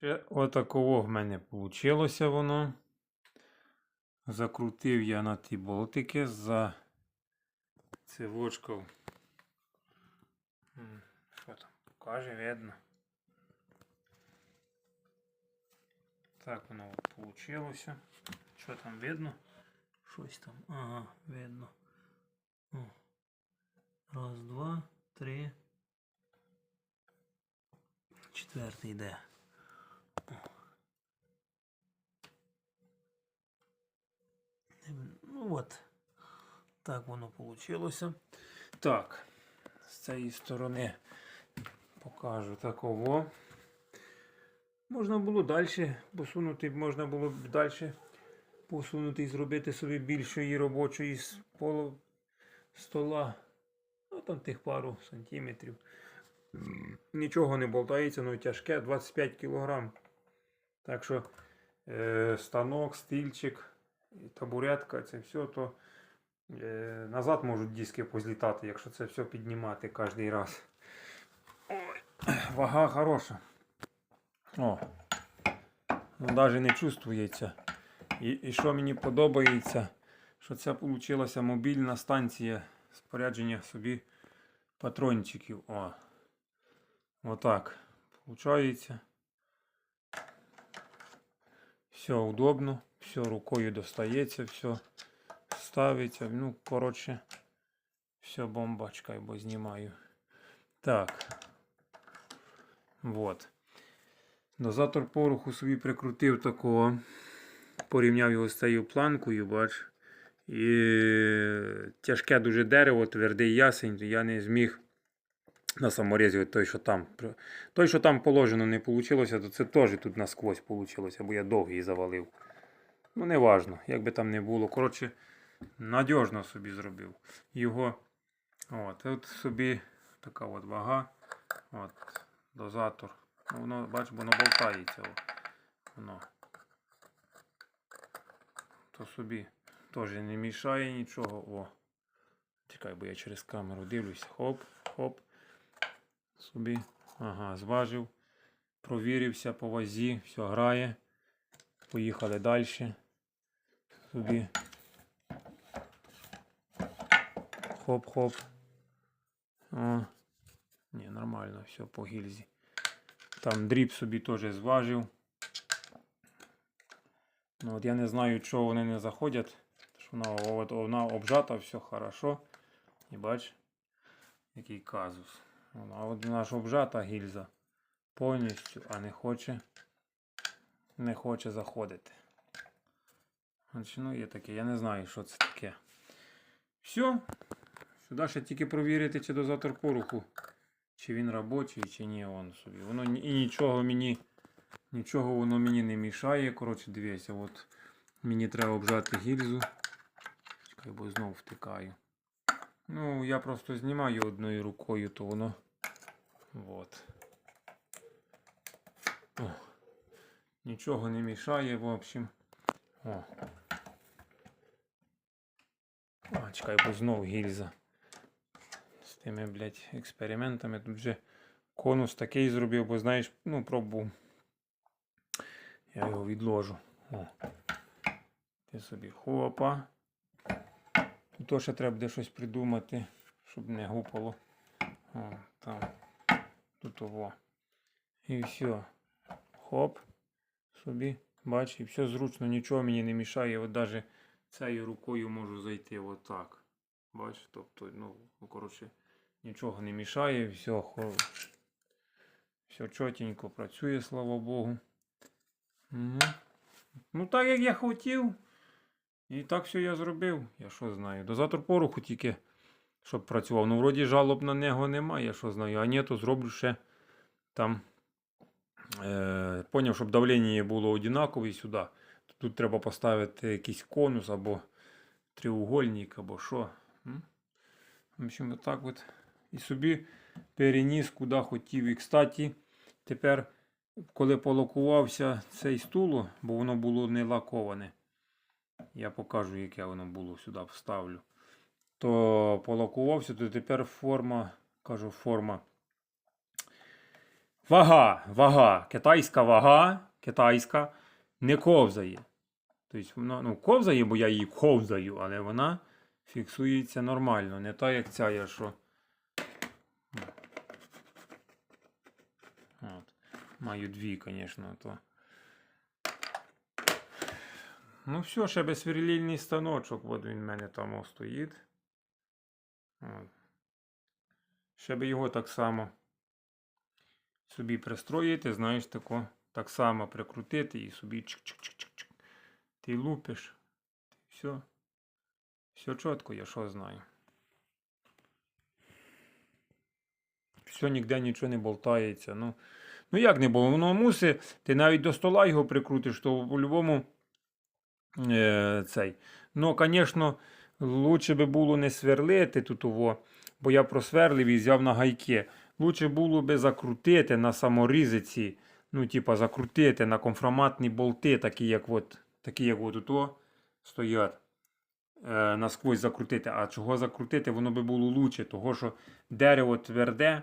Ще отаково в мене вийшло воно. Закрутив я на ті болтики за цивочков. Що там? Покаже, видно. Так воно вийшло. Що там видно? Щось там. Ага, видно. Раз, два, три. Четвертий йде. Так воно вийшло. Так. З цієї сторони покажу такого. Можна було далі посунути, можна було б далі посунути і зробити собі більшої робочої полу стола. Ну там тих пару сантиметрів. Нічого не болтається, ну тяжке, 25 кг. Так що е, станок, стільчик, табуретка, це все, то назад можуть диски позлітати, якщо це все піднімати кожен раз. Вага хороша. О, ну навіть не чувствується. І, і що мені подобається, що це вийшла мобільна станція спорядження собі патрончиків. О. Отак. Получається. Все удобно, все рукою достається, все ставиться. Ну, коротше, все бомбачка, бо знімаю. Так. Вот. Дозатор пороху собі прикрутив такого. Порівняв його з цією планкою, бач. І тяжке дуже дерево, твердий ясень, я не зміг на саморезі той, що там. Той, що там положено, не вийшло, то це теж тут насквозь вийшло, бо я довгий завалив. Ну, не важно, як би там не було. Коротше, надіжно собі зробив. Його. От, от собі така от вага. От, дозатор. Воно, бач, воно болтається. Воно. То собі теж не мішає нічого. О. Чекай, бо я через камеру дивлюсь. Хоп, хоп. Собі. Ага, зважив. Провірився по вазі, все грає. Поїхали далі. Собі. Хоп-хоп. О. Ні, нормально, все по гільзі. Там дріб собі теж зважив. Ну, от я не знаю, чого вони не заходять. Що вона, от, вона обжата, все хорошо. І бач, який казус. А от ж обжата гільза повністю, а не хоче не хоче заходити. Ну є таке, я не знаю, що це таке. Все. Сюди ще тільки провірити, чи дозатор поруху, чи він робочий, чи ні. Вон собі. Воно і нічого мені, нічого воно мені не мішає. Коротше, дивіться, от мені треба обжати гільзу. Чекай, бо знов втикаю. Ну, я просто знімаю одною рукою, то воно. Вот. О. Нічого не мішає, в общем. О. А, чекай, бо знов гільза. Тими, блядь, експериментами. Тут вже конус такий зробив, бо знаєш, ну, пробував. Я його відложу. О. Ти собі хопа. Тут ще треба буде щось придумати, щоб не гупало. О, там. Тут ово. І все. Хоп. Собі. Бач, і все зручно, нічого мені не мішає. От навіть цією рукою можу зайти отак. Бач, тобто, ну, коротше, нічого не мішає, все, все чотенько працює, слава Богу. Угу. Ну, так як я хотів. І так все я зробив. Я що знаю. Дозатор пороху тільки, щоб працював. Ну, вроді жалоб на нього немає, я що знаю. А ні, то зроблю ще там. Е, поняв, щоб давлення було однакове сюди. Тут треба поставити якийсь конус або треугольник, або що. В общем, отак от. І собі переніс куди хотів. І, кстати, тепер, коли полакувався цей стул, бо воно було не лаковане, я покажу, яке воно було сюди вставлю. То полакувався, то тепер форма, кажу, форма. Вага, вага, китайська вага, китайська не ковзає. Тобто вона ну, ковзає, бо я її ковзаю, але вона фіксується нормально. Не та, як ця, я що. От. Маю дві, звісно, то. Ну, все, ще безсверлільний станочок, от він в мене там стоїть. От. Ще би його так само собі пристроїти, знаєш, тако, так само прикрутити і собі чик-чик-чик-чик. Ти лупиш. Все. Все чітко, я що знаю. Все, ніде нічого не болтається. Ну, ну як не було? Воно мусить, ти навіть до стола його прикрутиш, то по-любому е, цей. Ну, звісно, лучше би було не сверлити тут ово, бо я просверлив і взяв на гайки. Лучше було би закрутити на саморізиці, ну, типа, закрутити на конфроматні болти, такі, як от, такі, як от тут стоять. Е, насквозь закрутити. А чого закрутити, воно би було лучше, того що дерево тверде,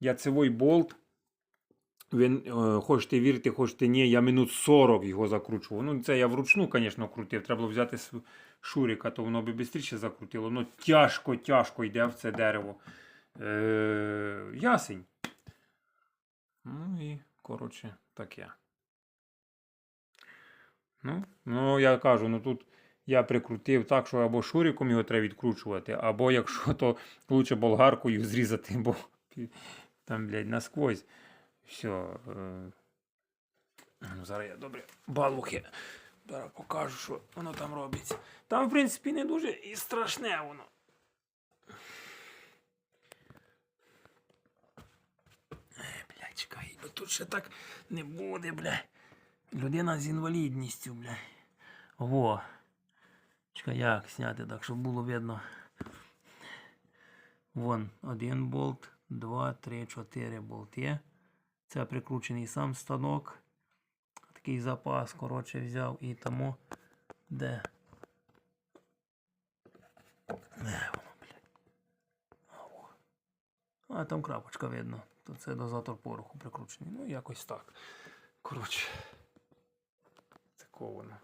яцевий болт. Він, е, хочете вірити, хочете ні, я минут 40 його закручував. Ну, це я вручну, звісно, крутив. Треба було взяти шурика, то воно би швидше закрутило. Ну, тяжко, тяжко йде в це дерево. Е, ясень. Ну і, коротше, таке. Ну, ну, я кажу, ну тут я прикрутив так, що або шуриком його треба відкручувати, або якщо, то лучше болгаркою зрізати, бо там, блядь, насквозь. Все. Е... ну, Зараз я добре балухи. Зараз покажу, що воно там робиться. Там, в принципі, не дуже і страшне воно. Е, Бля, чекай, бо тут ще так не буде, бля. Людина з інвалідністю, бля. Во. Чекай, як зняти так, щоб було видно. Вон один болт, два, три, чотири болти. Це прикручений сам станок. Такий запас, коротше, взяв і тому. Де? Де воно, блядь? А, там крапочка видно. То це дозатор пороху прикручений. Ну, якось так. Коротше. Це воно.